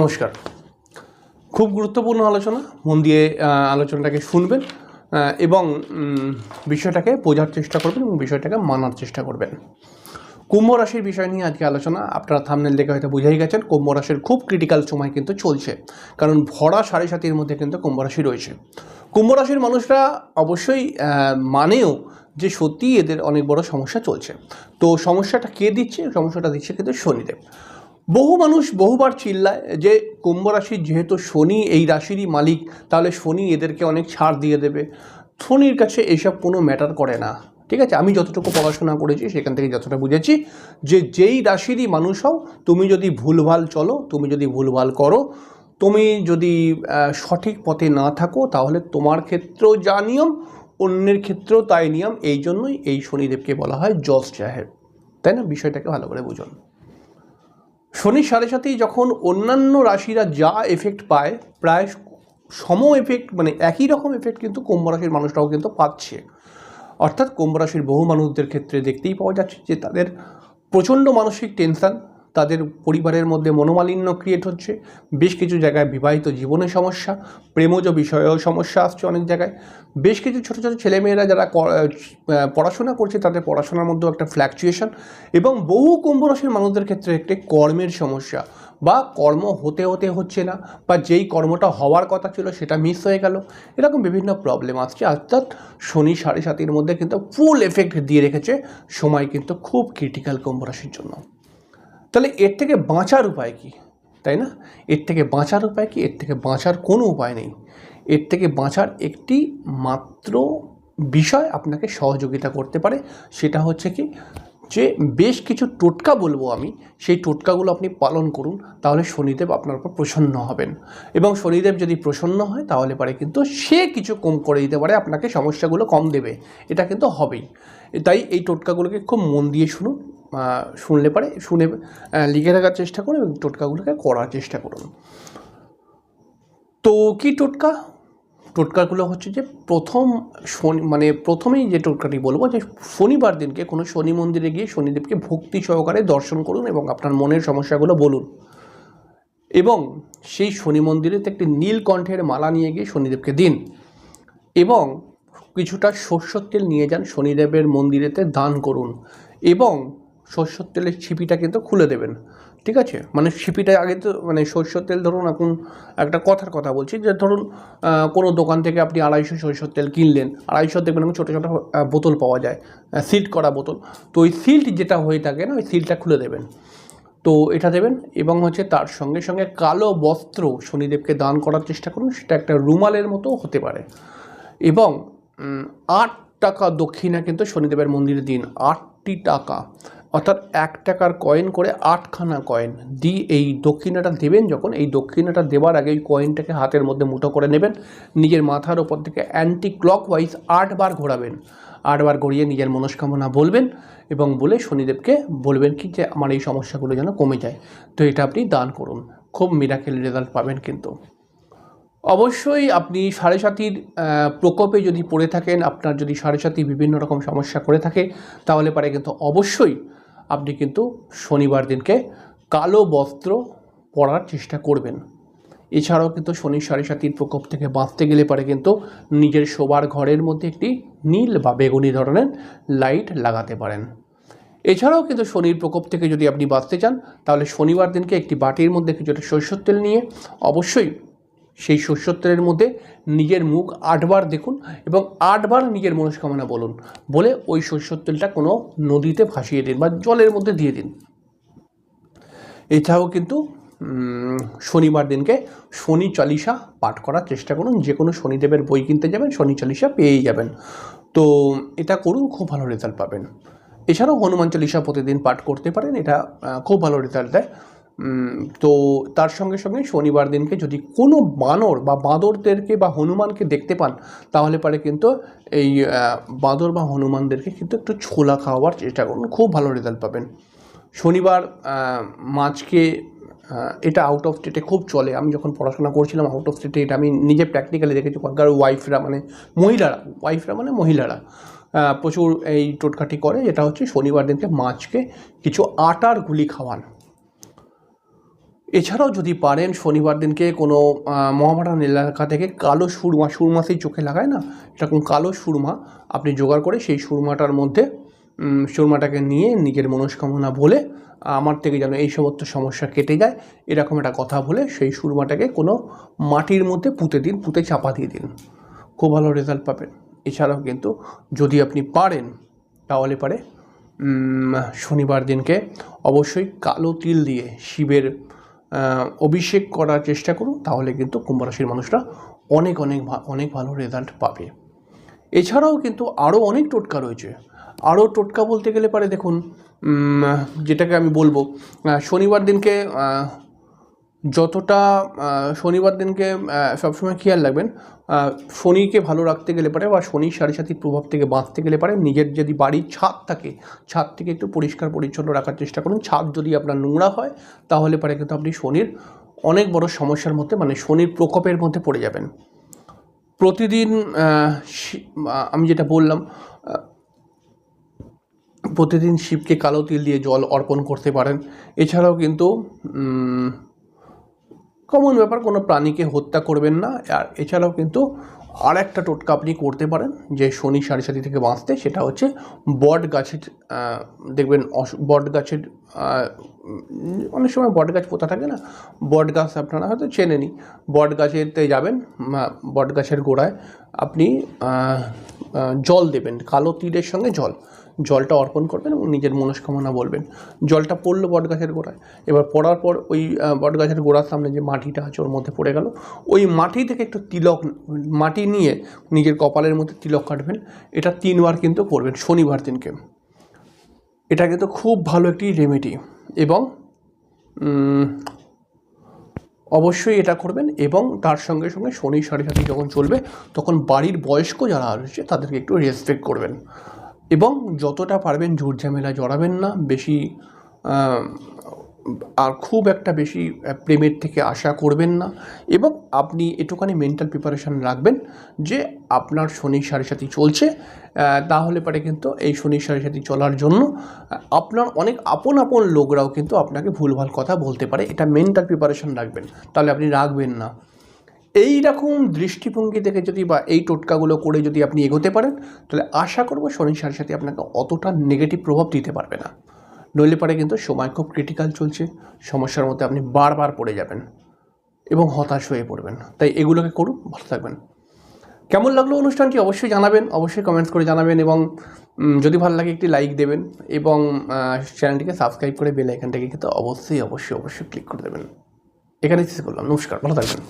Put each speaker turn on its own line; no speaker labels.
নমস্কার। খুব গুরুত্বপূর্ণ আলোচনা, মন দিয়ে আলোচনাটাকে শুনবেন এবং বিষয়টাকে বোঝার চেষ্টা করবেন এবং বিষয়টাকে মানার চেষ্টা করবেন। কুম্ভ রাশির বিষয় নিয়ে আজকে আলোচনা, আপনারা থামনেল দেখে হয়তো বুঝেই গেছেন, কুম্ভ রাশির খুব ক্রিটিক্যাল সময় কিন্তু চলছে, কারণ ভরা সাড়ে সাতির মধ্যে কিন্তু কুম্ভ রাশি রয়েছে। কুম্ভ রাশির মানুষরা অবশ্যই মানেও যে সত্যি এদের অনেক বড় সমস্যা চলছে। তো সমস্যাটা কে দিচ্ছে? সমস্যাটা দিচ্ছে কিন্তু শনিদেব। বহু মানুষ বহুবার চিল্লায় যে কুম্ভ রাশির যেহেতু শনি, এই রাশিরই মালিক, তাহলে শনি এদেরকে অনেক ছাড় দিয়ে দেবে। শনির কাছে এইসব কোনো ম্যাটার করে না। ঠিক আছে? আমি যতটুকু পড়াশোনা করেছি, সেখান থেকে যতটা বুঝেছি যে যেই রাশিরই মানুষ হও, তুমি যদি ভুলভাল চলো, তুমি যদি ভুলভাল করো, তুমি যদি সঠিক পথে না থাকো, তাহলে তোমার ক্ষেত্রেও যা নিয়ম, অন্যের ক্ষেত্রেও তাই নিয়ম। এই জন্যই এই শনিদেবকে বলা হয় জজ সাহেব তাই না? বিষয়টাকে ভালো করে বুঝুন। শনি সাড়ে সাথেই যখন অন্যান্য রাশিরা যা এফেক্ট পায়, প্রায় সম এফেক্ট মানে একই রকম এফেক্ট কিন্তু কুম্ভ রাশির মানুষরাও কিন্তু পাচ্ছে। অর্থাৎ কুম্ভ রাশির বহু মানুষদের ক্ষেত্রে দেখতেই পাওয়া যাচ্ছে যে তাদের প্রচণ্ড মানসিক টেনশন তাদের পরিবারের মধ্যে মনোমালিন্য ক্রিয়েট হচ্ছে। বেশ কিছু জায়গায় বিবাহিত জীবনে সমস্যা, প্রেমজ বিষয়েও সমস্যা আসছে অনেক জায়গায়। বেশ কিছু ছোটো ছোটো ছেলেমেয়েরা যারা পড়াশোনা করছে, তাদের পড়াশোনার মধ্যেও একটা ফ্ল্যাকচুয়েশন এবং বহু কুম্ভ রাশির মানুষদের ক্ষেত্রে একটি কর্মের সমস্যা বা কর্ম হতে হতে হচ্ছে না বা যেই কর্মটা হওয়ার কথা ছিল সেটা মিস হয়ে গেল। এরকম বিভিন্ন প্রবলেম আসছে। অর্থাৎ শনি সাড়ে সাতির মধ্যে কিন্তু ফুল এফেক্ট দিয়ে রেখেছে সময় কিন্তু খুব ক্রিটিক্যাল কুম্ভ রাশির জন্য। তাহলে এর থেকে বাঁচার উপায় কি? তাই না? এর থেকে বাঁচার উপায় কি? এর থেকে বাঁচার কোনো উপায় নেই। এর থেকে বাঁচার একটি মাত্র বিষয় আপনাকে সহযোগিতা করতে পারে, সেটা হচ্ছে কি, যে বেশ কিছু টোটকা বলব আমি, সেই টোটকাগুলো আপনি পালন করুন, তাহলে শনিদেব আপনার উপর প্রসন্ন হবেন। এবং শনিদেব যদি প্রসন্ন হয়, তাহলে পারে কিন্তু সে কিছু কম করে দিতে পারে, আপনাকে সমস্যাগুলো কম দেবে। এটা কিন্তু হবেই। তাই এই টোটকাগুলোকে খুব মন দিয়ে শুনুন শুনলে পারে, শুনে লিখে রাখার চেষ্টা করুন এবং টোটকাগুলোকে করার চেষ্টা করুন। তো কি টোটকা? টোটকাগুলো হচ্ছে যে প্রথম শনি মানে প্রথমেই যে টোটকাটি বলব যে শনিবার দিনকে কোনো শনি মন্দিরে গিয়ে শনিদেবকে ভক্তি সহকারে দর্শন করুন এবং আপনার মনের সমস্যাগুলো বলুন। এবং সেই শনি মন্দিরেতে একটি নীলকণ্ঠের মালা নিয়ে গিয়ে শনিদেবকে দিন এবং কিছুটা সর্ষের তেল নিয়ে যান শনিদেবের মন্দিরেতে দান করুন এবং সর্ষের তেলের ছিপিটা কিন্তু খুলে দেবেন। ঠিক আছে? মানে ছিপিটা আগে তো মানে সর্ষের তেল ধরুন, এখন একটা কথার কথা বলছি যে ধরুন কোনো দোকান থেকে আপনি আড়াইশো সর্ষের তেল কিনলেন, আড়াইশো দেখবেন ছোটো ছোটো বোতল পাওয়া যায় সিল্ট করা বোতল। তো ওই সিল্ট যেটা হয়ে থাকে না, ওই সিলটা খুলে দেবেন। তো এটা দেবেন এবং হচ্ছে তার সঙ্গে সঙ্গে কালো বস্ত্র শনিদেবকে দান করার চেষ্টা করুন, সেটা একটা রুমালের মতো হতে পারে। এবং আট টাকা দক্ষিণা কিন্তু শনিদেবের মন্দিরে দিন, আটটি টাকা। অর্থাৎ এক টাকার কয়েন করে আটখানা কয়েন দিয়ে এই দক্ষিণাটা দেবেন যখন, এই দক্ষিণাটা দেওয়ার আগে এই কয়েনটাকে হাতের মধ্যে মুঠো করে নেবেন। নিজের মাথার ওপর থেকে অ্যান্টি ক্লকওয়াইজ আটবার ঘোরাবেন। আটবার ঘুরিয়ে নিজের মনস্কামনা বলবেন এবং বলে শনিদেবকে বলবেন কি যে, আমার এই সমস্যাগুলো যেন কমে যায়। তো এটা আপনি দান করুন। খুব মিরাকেল রেজাল্ট পাবেন কিন্তু। অবশ্যই আপনি সাড়ে সাতির প্রকোপে যদি পড়ে থাকেন, আপনার যদি সাড়ে সাতি বিভিন্ন রকম সমস্যা করে থাকে, তাহলে পারে কিন্তু অবশ্যই আপনি কিন্তু শনিবার দিনকে কালো বস্ত্র পরার চেষ্টা করবেন। এছাড়াও কিন্তু শনি, সাড়ে সাতির প্রকোপ থেকে বাঁচতে গেলে পারে কিন্তু নিজের শোবার ঘরের মধ্যে একটি নীল বা বেগুনি ধরনের লাইট লাগাতে পারেন। এছাড়াও কিন্তু শনির প্রকোপ থেকে যদি আপনি বাঁচতে চান, তাহলে শনিবার দিনকে একটি বাটির মধ্যে কিছুটা সরষের তেল নিয়ে অবশ্যই সেই তেলের মধ্যে নিজের মুখ আটবার দেখুন এবং আটবার নিজের মনস্কামনা বলুন। বলে ওই তেলটা কোনো নদীতে ভাসিয়ে দিন বা জলের মধ্যে দিয়ে দিন। এছাড়াও কিন্তু শনিবার দিনকে শনি চালিশা পাঠ করার চেষ্টা করুন। যে কোনো শনিদেবের বই কিনতে যাবেন, শনি চালিশা পেয়েই যাবেন। তো এটা করুন, খুব ভালো রেজাল্ট পাবেন। এছাড়াও হনুমান চালিশা প্রতিদিন পাঠ করতে পারেন। এটা খুব ভালো রেজাল্ট দেয়। তো তার সঙ্গে সঙ্গে শনিবার দিনকে যদি কোনো বানর বা বাঁদরদেরকে বা হনুমানকে দেখতে পান, তাহলে পারে কিন্তু এই বাঁদর বা হনুমানদেরকে কিন্তু একটু ছোলা খাওয়ার চেষ্টা করুন, খুব ভালো রেজাল্ট পাবেন। শনিবার মাছকে এটা আউট অফ স্টেটে খুব চলে। আমি যখন পড়াশোনা করছিলাম আউট অফ স্টেটে এটা আমি নিজে প্র্যাকটিক্যালি দেখেছি। ওখানকার ওয়াইফরা মানে মহিলারা ওয়াইফরা মানে মহিলারা প্রচুর এই টোটকাটি করে। যেটা হচ্ছে শনিবার দিনকে মাছকে কিছু আটার গুলি খাওয়ান। এছাড়াও যদি পারেন শনিবার দিনকে কোনো মহামারান এলাকা থেকে কালো সুরমা সুরমা সেই চোখে লাগায় না? এরকম কালো সুরমা আপনি জোগাড় করে সেই সুরমাটার মধ্যে সুরমাটাকে নিয়ে নিজের মনস্কামনা বলে, আমার থেকে যেন এই সমস্ত সমস্যা কেটে যায়, এরকম একটা কথা বলে সেই সুরমাটাকে কোনো মাটির মধ্যে পুঁতে দিন, পুঁতে চাপা দিয়ে দিন। খুব ভালো রেজাল্ট পাবেন। এছাড়াও কিন্তু যদি আপনি পারেন, তাহলে পারে শনিবার দিনকে অবশ্যই কালো তিল দিয়ে শিবের অভিষেক করার চেষ্টা করুন, তাহলে কিন্তু কুম্ভরাশির মানুষরা অনেক অনেক অনেক ভালো রেজাল্ট পাবে। এছাড়াও কিন্তু আরও অনেক টোটকা রয়েছে। আরও টোটকা বলতে গেলে পারে দেখুন যেটাকে আমি বলব শনিবার দিনকে যতটা শনিবার দিনকে সবসময় খেয়াল রাখবেন শনিকে ভালো রাখতে গেলে পারে বা শনির সাড়ে সাতির প্রভাব থেকে বাঁচতে গেলে পারে, নিজের যদি বাড়ির ছাদ থাকে, ছাদ থেকে একটু পরিষ্কার পরিচ্ছন্ন রাখার চেষ্টা করুন, ছাদ যদি আপনার নোংরা হয়, তাহলে পারে কিন্তু আপনি শনির অনেক বড় সমস্যার মধ্যে মানে শনির প্রকোপের মধ্যে পড়ে যাবেন। প্রতিদিন আমি যেটা বললাম প্রতিদিন শিবকে কালো তিল দিয়ে জল অর্পণ করতে পারেন। এছাড়াও কিন্তু কমন ব্যাপার, কোনো প্রাণীকে হত্যা করবেন না। আর এছাড়াও কিন্তু আর একটা টোটকা আপনি করতে পারেন, যে শনি সাড়ে সাতি থেকে বাঁচতে, সেটা হচ্ছে বট গাছের দেখবেন বট গাছের অনেক সময় বট গাছ পোতা থাকে না, বট গাছ আপনারা হয়তো চেনেনি বট গাছেতে যাবেন বট গাছের গোড়ায় আপনি জল দেবেন, কালো তীরের সঙ্গে জল। জলটা অর্পণ করবেন এবং নিজের মনস্কামনা বলবেন। জলটা পড়ল বট গাছের গোড়ায়। এবার পড়ার পর ওই আহ, বট গাছের গোড়ার সামনে যে মাটিটা আছে ওর মধ্যে পড়ে গেল। ওই মাটি থেকে একটু তিলক মাটি নিয়ে নিজের কপালের মধ্যে তিলক কাটবেন। এটা তিনবার কিন্তু করবেন শনিবার দিনকে। এটা কিন্তু খুব ভালো একটি রেমেডি এবং অবশ্যই এটা করবেন এবং তার সঙ্গে সঙ্গে শনি সাড়ে সাথে যখন চলবে তখন বাড়ির বয়স্ক যারা রয়েছে তাদেরকে একটু রেসপেক্ট করবেন। এবং যতটা পারবেন ঝুট ঝামেলা জড়াবেন না, বেশি আর খুব একটা বেশি প্রেমের থেকে আশা করবেন না এবং আপনি একটুখানি মেন্টাল প্রিপারেশান রাখবেন যে আপনার শনি সাড়ে সাথে চলছে তাহলে পরে কিন্তু এই শনি সাড়ে সাথে চলার জন্য আপনার অনেক আপন আপন লোকরাও কিন্তু আপনাকে ভুলভাল কথা বলতে পারে। এটা মেন্টাল প্রিপারেশান রাখবেন, তাহলে আপনি রাখবেন না। এই রকম দৃষ্টিভঙ্গি থেকে যদি বা এই টোটকাগুলো করে যদি আপনি এগোতে পারেন, তাহলে আশা করব শনি সাড়ে সাথে আপনাকে অতটা নেগেটিভ প্রভাব দিতে পারবে না। নইলে পারে কিন্তু সময় খুব ক্রিটিক্যাল চলছে, সমস্যার মধ্যে আপনি বারবার পড়ে যাবেন এবং হতাশ হয়ে পড়বেন। তাই এগুলোকে করুন, ভালো থাকবেন। কেমন লাগল অনুষ্ঠানটি অবশ্যই জানাবেন, অবশ্যই কমেন্টস করে জানাবেন এবং যদি ভালো লাগে একটি লাইক দেবেন এবং চ্যানেলটিকে সাবস্ক্রাইব করে বেল আইকনটাকে কিন্তু অবশ্যই অবশ্যই অবশ্যই ক্লিক করে দেবেন। এখানেই শেষ করলাম, নমস্কার, ভালো থাকবেন।